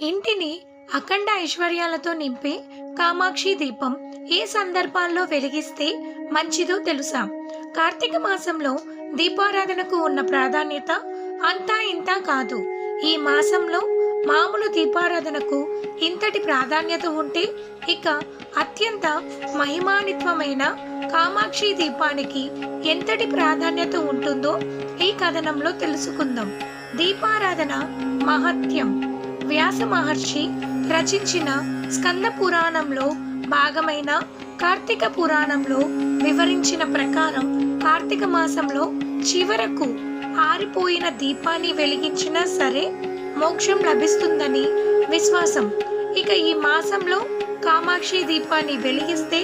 ఇంటిని అఖండ ఐశ్వర్యాలతో నింపే కామాక్షి దీపం ఏ సందర్భాల్లో వెలిగిస్తే మంచిదో తెలుసా? కార్తీక మాసంలో దీపారాధనకు ఉన్న ప్రాధాన్యత అంతా ఇంత కాదు. ఈ మాసంలో మామూలు దీపారాధనకు ఇంతటి ప్రాధాన్యత ఉంటే ఇక అత్యంత మహిమానిత్వమైన కామాక్షి దీపానికి ఎంతటి ప్రాధాన్యత ఉంటుందో ఈ కథనంలో తెలుసుకుందాం. దీపారాధన మహత్యం. వ్యాస మహర్షి రచించిన స్కంద పురాణంలో భాగమైన కార్తీక పురాణంలో వివరించిన ప్రకారం కార్తీక మాసంలో చివరకు ఆరిపోయిన దీపాన్ని వెలిగించినా సరే మోక్షం లభిస్తుందని విశ్వాసం. ఇక ఈ మాసంలో కామాక్షి దీపాన్ని వెలిగిస్తే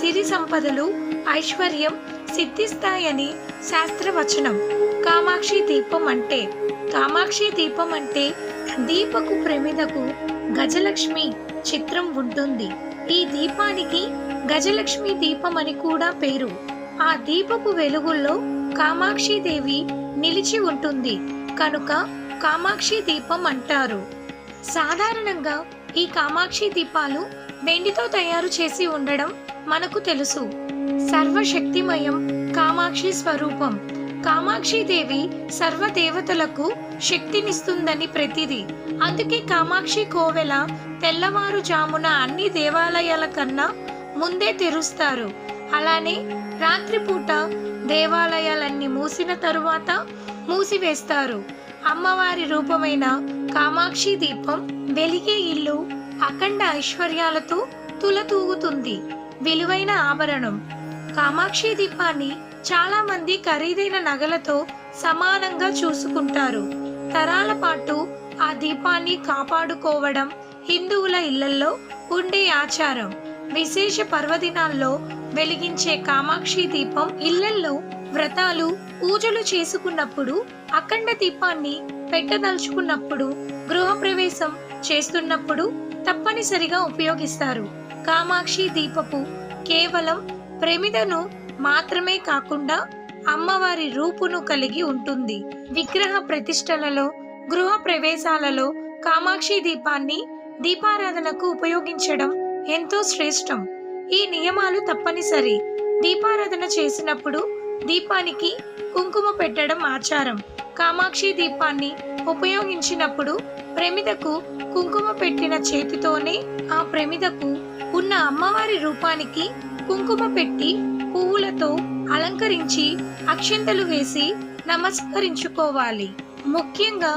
సిరి సంపదలు ఐశ్వర్యం సిద్ధిస్తాయని శాస్త్రవచనం. కామాక్షి దీపం అంటే కామాక్షి దీపం అంటే దీపకు ప్రమిదకు గజలక్ష్మి చిత్రం ఉంటుంది. ఈ దీపానికి గజలక్ష్మి దీపం అని కూడా పేరు. ఆ దీపపు వెలుగుల్లో కామాక్షి దేవి నిలిచి ఉంటుంది. కనుక కామాక్షి దీపం అంటారు. సాధారణంగా ఈ కామాక్షి దీపాలు వెండితో తయారు చేసి ఉండడం మనకు తెలుసు. సర్వశక్తిమయం కామాక్షి స్వరూపం. కామాక్షి దేవి సర్వ దేవతలకు శక్తినిస్తుందని ప్రతిది. అందుకే కామాక్షి కోవెల తెల్లవారుజామున అన్ని దేవాలయాల కన్నా ముందే తెరుస్తారు. అలానే రాత్రిపూట దేవాలయాలన్నీ మూసిన తరువాత మూసివేస్తారు. అమ్మవారి రూపమైన కామాక్షి దీపం వెలిగే ఇల్లు అఖండ ఐశ్వర్యాలతో తులతూగుతుంది. విలువైన ఆభరణం. కామాక్షి దీపాన్ని చాలా మంది ఖరీదైన నగలతో సమానంగా చూసుకుంటారు. తరాల పాటు ఆ దీపాన్ని కాపాడుకోవడం హిందువుల ఇళ్ళలో ఉండే ఆచారం. విశేష పర్వదినాల్లో వెలిగించే కామాక్షి దీపం ఇళ్ళల్లో వ్రతాలు పూజలు చేసుకున్నప్పుడు అఖండ దీపాన్ని పెట్టదలుచుకున్నప్పుడు గృహప్రవేశం చేస్తున్నప్పుడు తప్పనిసరిగా ఉపయోగిస్తారు. కామాక్షి దీపపు కేవలం ప్రమిదను మాత్రమే కాకుండా అమ్మవారి రూపును కలిగి ఉంటుంది. విగ్రహ ప్రతిష్టలలో గృహ ప్రవేశాలలో కామాక్షి దీపాన్ని దీపారాధనకు ఉపయోగించడం ఎంతో శ్రేష్టం. ఈ నియమాలు తప్పనిసరి. దీపారాధన చేసినప్పుడు దీపానికి కుంకుమ పెట్టడం ఆచారం. కామాక్షి దీపాన్ని ఉపయోగించినప్పుడు ప్రమిదకు కుంకుమ పెట్టిన చేతితోనే ఆ ప్రమిదకు ఉన్న అమ్మవారి రూపానికి కుంకుమ పెట్టి పువ్వులతో అలంకరించి అక్షంతలు వేసి నమస్కరించుకోవాలి. ముఖ్యంగా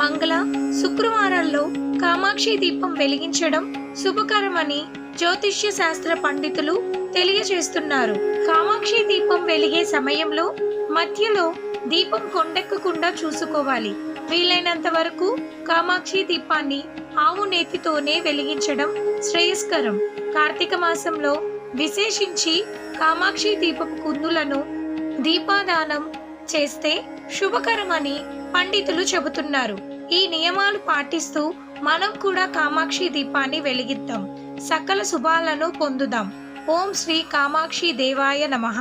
మంగళ శుక్రవారాల్లో కామాక్షి దీపం వెలిగించడం శుభకరమని జ్యోతిష్య శాస్త్ర పండితులు తెలియజేస్తున్నారు. కామాక్షి దీపం వెలిగే సమయంలో మధ్యలో దీపం కొండెక్కకుండా చూసుకోవాలి. వీలైనంత వరకు కామాక్షి దీపాన్ని ఆవు నేతితోనే వెలిగించడం శ్రేయస్కరం. కార్తీక మాసంలో విశేషించి కామాక్షి దీపపు కుందులను దీపాదానం చేస్తే శుభకరమని పండితులు చెబుతున్నారు. ఈ నియమాలు పాటిస్తూ మనం కూడా కామాక్షి దీపాన్ని వెలిగిద్దాం. సకల శుభాలను పొందుదాం. ఓం శ్రీ కామాక్షి దేవాయ నమః.